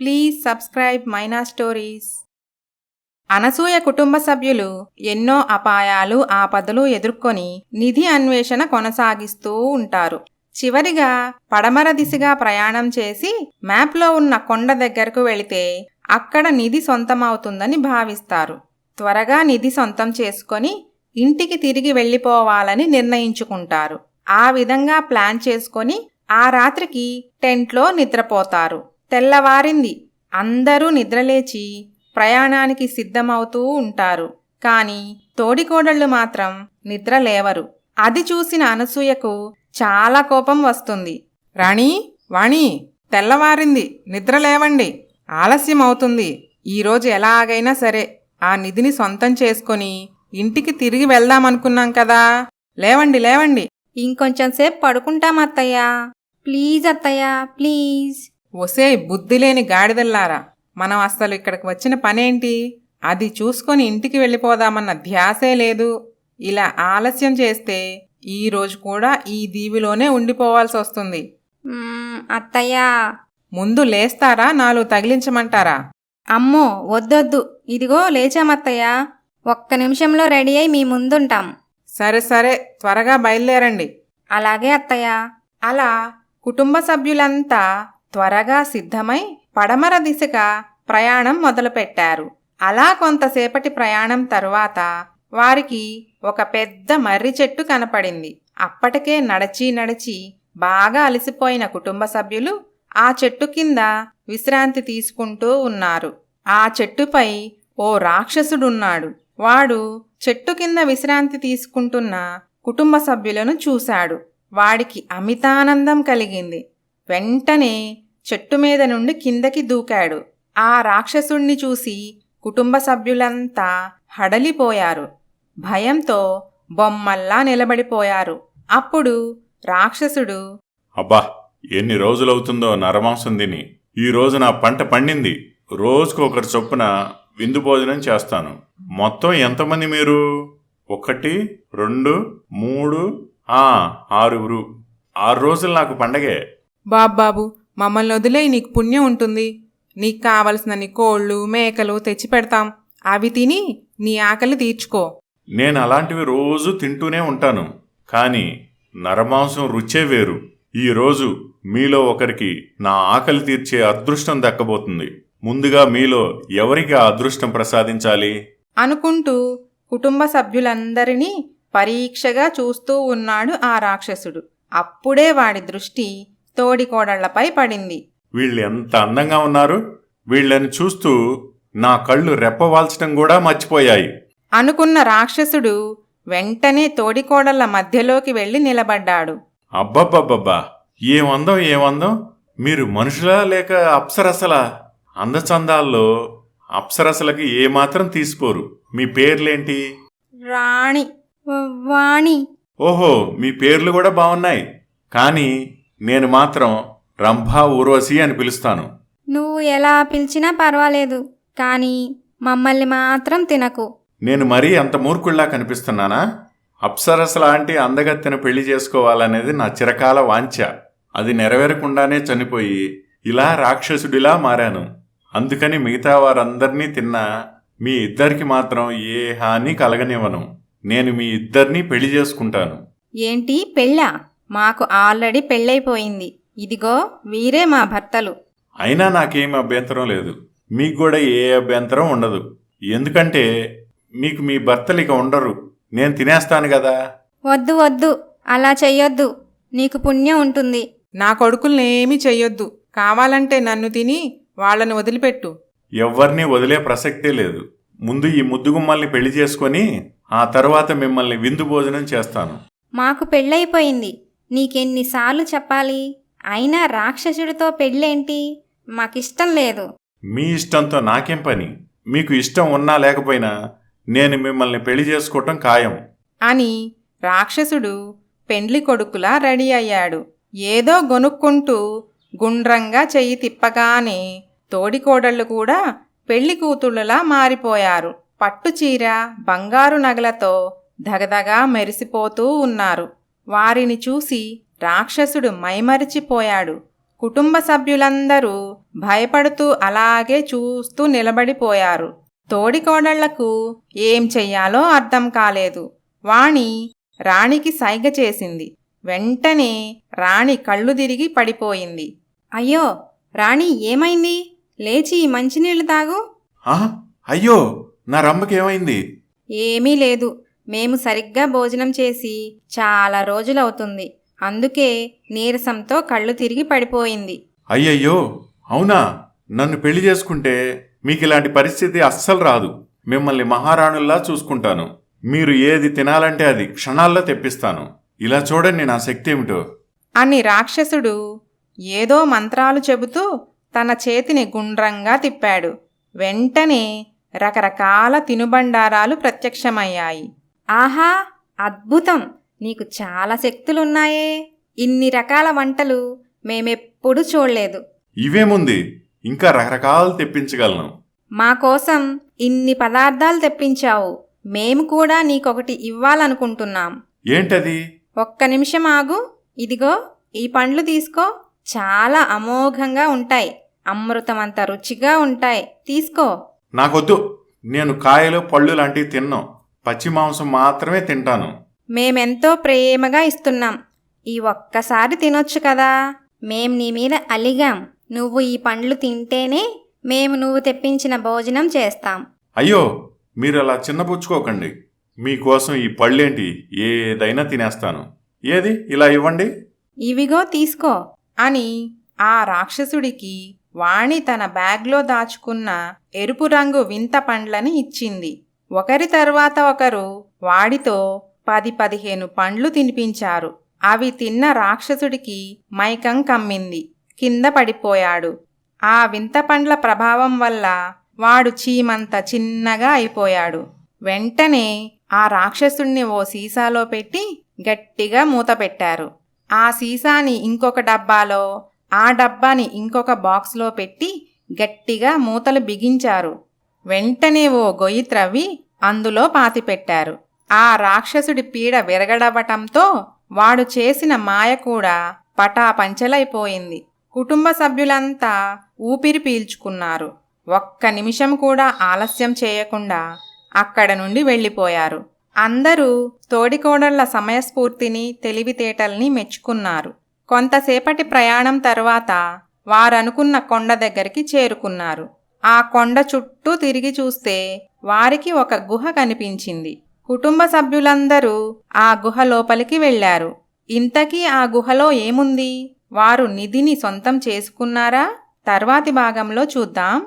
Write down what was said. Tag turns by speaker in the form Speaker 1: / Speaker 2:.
Speaker 1: Please subscribe Maina stories Anasuya కుటుంబ సభ్యులు ఎన్నో అపాయాలు ఆపదలు ఎదుర్కొని నిధి అన్వేషణ కొనసాగిస్తూ ఉంటారు. చివరిగా పడమర దిశగా ప్రయాణం చేసి మ్యాప్లో ఉన్న కొండ దగ్గరకు వెళితే అక్కడ నిధి సొంతమవుతుందని భావిస్తారు. త్వరగా నిధి సొంతం చేసుకొని ఇంటికి తిరిగి వెళ్ళిపోవాలని నిర్ణయించుకుంటారు. ఆ విధంగా ప్లాన్ చేసుకొని ఆ రాత్రికి టెంట్లో నిద్రపోతారు. తెల్లవారింది. అందరూ నిద్రలేచి ప్రయాణానికి సిద్ధమవుతూ ఉంటారు. కాని తోడికోడళ్ళు మాత్రం నిద్ర లేవరు అది చూసిన అనసూయకు చాలా కోపం వస్తుంది. రాణి వాణి తెల్లవారింది. నిద్ర లేవండి ఆలస్యం అవుతుంది ఈరోజు ఎలాగైనా సరే ఆ నిధిని సొంతం చేసుకొని ఇంటికి తిరిగి వెళ్దామనుకున్నాం కదా. లేవండి లేవండి.
Speaker 2: ఇంకొంచెం సేపు పడుకుంటాం అత్తయ్యా. ప్లీజ్ అత్తయ్యా ప్లీజ్.
Speaker 1: ఒసే బుద్ధిలేని గాడిదల్లారా మనం అస్సలు ఇక్కడికి వచ్చిన పనేంటి? అది చూసుకొని ఇంటికి వెళ్ళిపోదామన్న ధ్యాసే లేదు. ఇలా ఆలస్యం చేస్తే ఈ రోజు కూడా ఈ దీవిలోనే ఉండిపోవాల్సి వస్తుంది.
Speaker 2: అత్తయ్యా.
Speaker 1: ముందు లేస్తారా నాలుగు తగిలించమంటారా?
Speaker 2: అమ్మో వద్దొద్దు. ఇదిగో లేచామత్తయ్యా ఒక్క నిమిషంలో రెడీ అయి మీ ముందుంటాం.
Speaker 1: సరే సరే త్వరగా బయలుదేరండి.
Speaker 2: అలాగే అత్తయ్యా.
Speaker 1: అలా కుటుంబ సభ్యులంతా త్వరగా సిద్ధమై పడమర దిశగా ప్రయాణం మొదలుపెట్టారు. అలా కొంతసేపటి ప్రయాణం తరువాత వారికి ఒక పెద్ద మర్రి చెట్టు కనపడింది. అప్పటికే నడచి నడిచి బాగా అలసిపోయిన కుటుంబ సభ్యులు ఆ చెట్టు కింద విశ్రాంతి తీసుకుంటూ ఉన్నారు. ఆ చెట్టుపై ఓ రాక్షసుడున్నాడు. వాడు చెట్టు కింద విశ్రాంతి తీసుకుంటున్న కుటుంబ సభ్యులను చూశాడు. వాడికి అమితానందం కలిగింది. వెంటనే చెట్టు మీద నుండి కిందకి దూకాడు. ఆ రాక్షసుణ్ణి చూసి కుటుంబ సభ్యులంతా హడలిపోయారు. భయంతో బొమ్మల్లా నిలబడిపోయారు. అప్పుడు రాక్షసుడు
Speaker 3: అబ్బా ఎన్ని రోజులవుతుందో నరమాంసం తిని. ఈ రోజు నా పంట పండింది. రోజుకు ఒకటి చొప్పున విందు భోజనం చేస్తాను. మొత్తం ఎంతమంది మీరు? ఒకటి రెండు మూడు ఆ ఆరుగురు. ఆరు రోజులు నాకు పండగే.
Speaker 1: బాబ్బాబు మమ్మల్ని వదిలే నీకు పుణ్యం ఉంటుంది. నీకు కావలసినన్ని కోళ్ళు మేకలు తెచ్చి పెడతాం. అవి తిని నీ ఆకలి తీర్చుకో.
Speaker 3: నేను అలాంటివి రోజు తింటూనే ఉంటాను. కానీ నరమాంసం రుచే వేరు. ఈ రోజు మీలో ఒకరికి నా ఆకలి తీర్చే అదృష్టం దక్కబోతుంది. ముందుగా మీలో ఎవరికి ఆ అదృష్టం ప్రసాదించాలి?
Speaker 1: అనుకుంటూ కుటుంబ సభ్యులందరినీ పరీక్షగా చూస్తూ ఉన్నాడు ఆ రాక్షసుడు. అప్పుడే వాడి దృష్టి తోడికోడళ్ళపై పడింది.
Speaker 3: వీళ్ళు ఎంత అందంగా ఉన్నారు? వీళ్ళని చూస్తూ నా కళ్ళు రెప్పవాల్చడం కూడా మర్చిపోయాయి.
Speaker 1: అనుకున్న రాక్షసుడు వెంటనే తోడికోడళ్ళ మధ్యలోకి వెళ్ళి నిలబడ్డాడు.
Speaker 3: అబ్బబ్బబ్బబ్బా! ఏమందం ఏమందం మీరు మనుషులా లేక అప్సరసలా? అందచందాల్లో అప్సరసలకి ఏమాత్రం తీసిపోరు. మీ పేర్లేంటి?
Speaker 2: రాణి. వాణి.
Speaker 3: ఓహో మీ పేర్లు కూడా బాగున్నాయి కానీ నేను మాత్రం రంభా ఊర్వశి అని పిలుస్తాను.
Speaker 2: నువ్వు ఎలా పిలిచినా పర్వాలేదు కానీ మమ్మల్ని మాత్రం తినకు.
Speaker 3: నేను మరీ అంత మూర్ఖుల్లా కనిపిస్తున్నానా? అప్సరస లాంటి అందగత్తెను పెళ్ళి చేసుకోవాలనేది నా చిరకాల వాంఛ. అది నెరవేరకుండానే చనిపోయి ఇలా రాక్షసుడిలా మారాను. అందుకని మిగతా వారందరినీ తిన్నా మీ ఇద్దరికి మాత్రం ఏ హాని కలగనివ్వను. నేను మీ ఇద్దరినీ పెళ్ళి చేసుకుంటాను.
Speaker 2: ఏంటి పెళ్ళా? మాకు ఆల్రెడీ పెళ్ళైపోయింది. ఇదిగో వీరే మా భర్తలు.
Speaker 3: అయినా నాకేం అభ్యంతరం లేదు. మీకు కూడా ఏ అభ్యంతరం ఉండదు. ఎందుకంటే మీకు మీ భర్తలు ఇక ఉండరు. నేను తినేస్తాను కదా.
Speaker 2: వద్దు వద్దు. అలా చెయ్యొద్దు. నీకు పుణ్యం ఉంటుంది.
Speaker 1: నా కొడుకుల్ని ఏమీ చెయ్యొద్దు. కావాలంటే నన్ను తిని వాళ్ళని వదిలిపెట్టు.
Speaker 3: ఎవ్వరినీ వదిలే ప్రసక్తే లేదు. ముందు ఈ ముద్దుగుమ్మల్ని పెళ్ళి చేసుకొని ఆ తర్వాత మిమ్మల్ని విందు భోజనం చేస్తాను.
Speaker 2: మాకు పెళ్ళైపోయింది. నీకెన్నిసార్లు చెప్పాలి? అయినా రాక్షసుడితో పెళ్ళేంటి? మాకిష్టం లేదు.
Speaker 3: మీ ఇష్టంతో నాకేం పని? మీకు ఇష్టం ఉన్నా లేకపోయినా నేను మిమ్మల్ని పెళ్ళి చేసుకోవటం ఖాయం.
Speaker 1: అని రాక్షసుడు పెండ్లి కొడుకులా రెడీ అయ్యాడు. ఏదో గొనుక్కుంటూ గుండ్రంగా చెయ్యి తిప్పగానే తోడికోడళ్ళు కూడా పెళ్ళి కూతుళ్ళలా మారిపోయారు. పట్టుచీర బంగారు నగలతో ధగధగా మెరిసిపోతూ ఉన్నారు. వారిని చూసి రాక్షసుడు మైమరిచిపోయాడు. కుటుంబ సభ్యులందరూ భయపడుతూ అలాగే చూస్తూ నిలబడిపోయారు. తోడికోడళ్ళకు ఏం చెయ్యాలో అర్థం కాలేదు. వాణి రాణికి సైగ చేసింది. వెంటనే రాణి కళ్ళు తిరిగి పడిపోయింది.
Speaker 2: అయ్యో రాణి ఏమైంది? లేచి ఈ మంచినీళ్ళు తాగు.
Speaker 3: ఆ? అయ్యో నా రంభకి ఏమైంది
Speaker 2: ఏమీ లేదు. మేము సరిగ్గా భోజనం చేసి చాలా రోజులవుతుంది. అందుకే నీరసంతో కళ్ళు తిరిగి పడిపోయింది.
Speaker 3: అయ్యయ్యో! అవునా? నన్ను పెళ్ళి చేసుకుంటే మీకు ఇలాంటి పరిస్థితి అస్సలు రాదు. మిమ్మల్ని మహారాణుల్లా చూసుకుంటాను. మీరు ఏది తినాలంటే అది క్షణాల్లో తెప్పిస్తాను. ఇలా చూడండి నా శక్తి ఏమిటో.
Speaker 1: అని రాక్షసుడు ఏదో మంత్రాలు చెబుతూ తన చేతిని గుండ్రంగా తిప్పాడు. వెంటనే రకరకాల తినుబండారాలు ప్రత్యక్షమయ్యాయి.
Speaker 2: ఆహా అద్భుతం! నీకు చాలా శక్తులున్నాయే. ఇన్ని రకాల వంటలు మేమెప్పుడు చూడలేదు.
Speaker 3: ఇవేముంది? ఇంకా రకరకాలు తెప్పించగలను.
Speaker 2: మా కోసం ఇన్ని పదార్థాలు తెప్పించావు. మేము కూడా నీకొకటి ఇవ్వాలనుకుంటున్నాం.
Speaker 3: ఏంటది?
Speaker 2: ఒక్క నిమిషం ఆగు. ఇదిగో ఈ పండ్లు తీసుకో. చాలా అమోఘంగా ఉంటాయి. అమృతమంత రుచిగా ఉంటాయి. తీసుకో.
Speaker 3: నాకొద్దు. నేను కాయలు పళ్ళు లాంటివి తిన్నాం. పచ్చి మాంసం మాత్రమే తింటాను.
Speaker 2: మేమెంతో ప్రేమగా ఇస్తున్నాం. ఈ ఒక్కసారి తినొచ్చు కదా? మేం నీ మీద అలిగాం. నువ్వు ఈ పండ్లు తింటేనే మేము నువ్వు తెప్పించిన భోజనం చేస్తాం.
Speaker 3: అయ్యో మీరు అలా చిన్నపుచ్చుకోకండి. మీకోసం ఈ పళ్ళేంటి? ఏదైనా తినేస్తాను. ఏది? ఇలా ఇవ్వండి.
Speaker 2: ఇవిగో తీసుకో
Speaker 1: అని ఆ రాక్షసుడికి వాణి తన బ్యాగ్లో దాచుకున్న ఎరుపు రంగు వింత పండ్లని ఇచ్చింది. ఒకరి తర్వాత ఒకరు వాడితో పది పదిహేను పండ్లు తినిపించారు. అవి తిన్న రాక్షసుడికి మైకం కమ్మింది. కింద పడిపోయాడు. ఆ వింత పండ్ల ప్రభావం వల్ల వాడు చీమంత చిన్నగా అయిపోయాడు. వెంటనే ఆ రాక్షసుణ్ణి ఓ సీసాలో పెట్టి గట్టిగా మూత పెట్టారు. ఆ సీసాని ఇంకొక డబ్బాలో ఆ డబ్బాని ఇంకొక బాక్స్లో పెట్టి గట్టిగా మూతలు బిగించారు. వెంటనే ఓ గొయ్యి త్రవ్వి అందులో పాతిపెట్టారు. ఆ రాక్షసుడి పీడ విరగడవటంతో వాడు చేసిన మాయ కూడా పటాపంచలైపోయింది. కుటుంబ సభ్యులంతా ఊపిరి పీల్చుకున్నారు. ఒక్క నిమిషం కూడా ఆలస్యం చేయకుండా అక్కడ నుండి వెళ్ళిపోయారు. అందరూ తోడికోడళ్ళ సమయస్ఫూర్తిని తెలివితేటల్ని మెచ్చుకున్నారు. కొంతసేపటి ప్రయాణం తర్వాత వారనుకున్న కొండ దగ్గరికి చేరుకున్నారు. ఆ కొండ చుట్టూ తిరిగి చూస్తే వారికి ఒక గుహ కనిపించింది. కుటుంబ సభ్యులందరూ ఆ గుహ లోపలికి వెళ్ళారు ఇంతకీ ఆ గుహలో ఏముంది? వారు నిధిని సొంతం చేసుకున్నారా? తర్వాతి భాగంలో చూద్దాం.